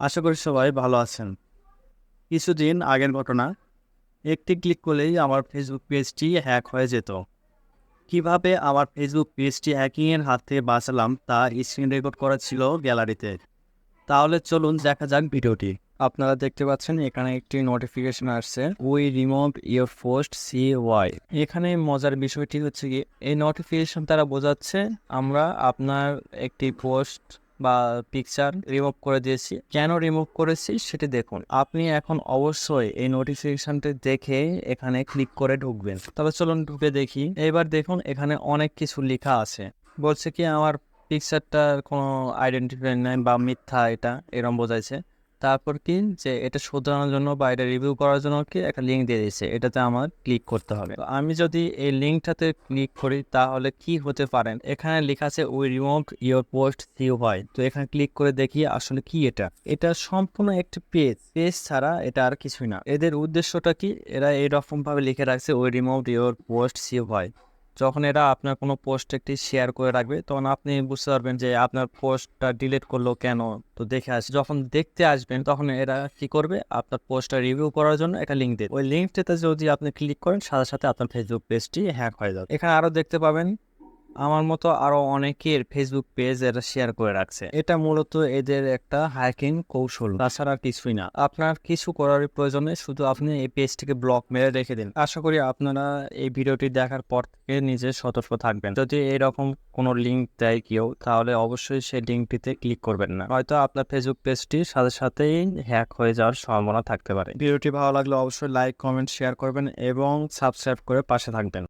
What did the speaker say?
আশা করি সবাই ভালো আছেন। কিছুদিন আগের ঘটনা, একটি ক্লিক করলেই আমার ফেসবুক পেজটি হ্যাক হয়ে যেত। কীভাবে আমার ফেসবুক পেজটি হ্যাকিংয়ের হাত থেকে বাঁচালাম তা স্ক্রিন রেকর্ড করা ছিল গ্যালারিতে তাহলে চলুন দেখা যাক ভিডিওটি। আপনারা দেখতে পাচ্ছেন এখানে একটি নোটিফিকেশন আসছে we remove your post see why এখানে মজার বিষয়টি হচ্ছে কি এই নোটিফিকেশন তারা বোঝাচ্ছে আমরা আপনার একটি পোস্ট বা পিকচার রিমুভ করে দিয়েছি। কেন রিমুভ করেছি সেটি দেখুন। আপনি এখন অবশ্যই এই নোটিফিকেশনটি দেখে এখানে ক্লিক করে ঢুকবেন। তবে চলুন ঢুকে দেখি। এবার দেখুন এখানে অনেক কিছু লেখা আছে। বলছে কি আমার পিকচারটার কোনো আইডেন্টিফাই নাই বা মিথ্যা এটা, এরম বোঝাইছে। তারপর কি? যে এটা শোধরানোর জন্য বা এটা রিভিউ করার জন্য কি একটা লিঙ্ক দিয়ে দিয়েছে। এটাতে আমার ক্লিক করতে হবে। তো আমি যদি এই লিঙ্কটাতে ক্লিক করি তাহলে কি হতে পারেন এখানে লেখা আছে we remove your post see হয় তো এখানে ক্লিক করে দেখি আসলে কি এটা। এটা সম্পূর্ণ একটি পেজ পেজ ছাড়া এটা আর কিছুই না। এদের উদ্দেশ্যটা কি? এরা এইরকম ভাবে লিখে রাখছে we remove your post C হয় যখন এরা আপনার কোনো পোস্ট একটি শেয়ার করে রাখবে, তখন আপনি বুঝতে পারবেন যে আপনার পোস্টটা ডিলিট করল কেন? তো দেখে আসবে যখন দেখতে আসবেন, তখন এরা কি করবে? আপনার পোস্টটা রিভিউ করার জন্য একটা লিঙ্ক দেবে। ওই লিঙ্কটাতে যদি আপনি ক্লিক করেন, সাথে সাথে আপনার ফেসবুক পেজটি হ্যাক হয়ে যাবে। এখানে আরও দেখতে পাবেন আমার মতো আরও অনেকের ফেসবুক পেজ এরা শেয়ার করে রাখছে। এটা মূলত এদের একটা হ্যাকিং কৌশল। তাছাড়া কিছুই না। আপনার কিছু করার প্রয়োজনে শুধু আপনি এই পেজটিকে ব্লক মেরে রেখে দিন। আশা করি আপনারা এই ভিডিওটি দেখার পর থেকে নিজে সতর্ক থাকবেন। যদি এরকম কোনো লিঙ্ক দেয় কেউ, তাহলে অবশ্যই সেই লিঙ্কটিতে ক্লিক করবেন না। হয়তো আপনার ফেসবুক পেজটি সাথে সাথেই হ্যাক হয়ে যাওয়ার সম্ভাবনা থাকতে পারে। ভিডিওটি ভালো লাগলে অবশ্যই লাইক কমেন্ট শেয়ার করবেন এবং সাবস্ক্রাইব করে পাশে থাকবেন।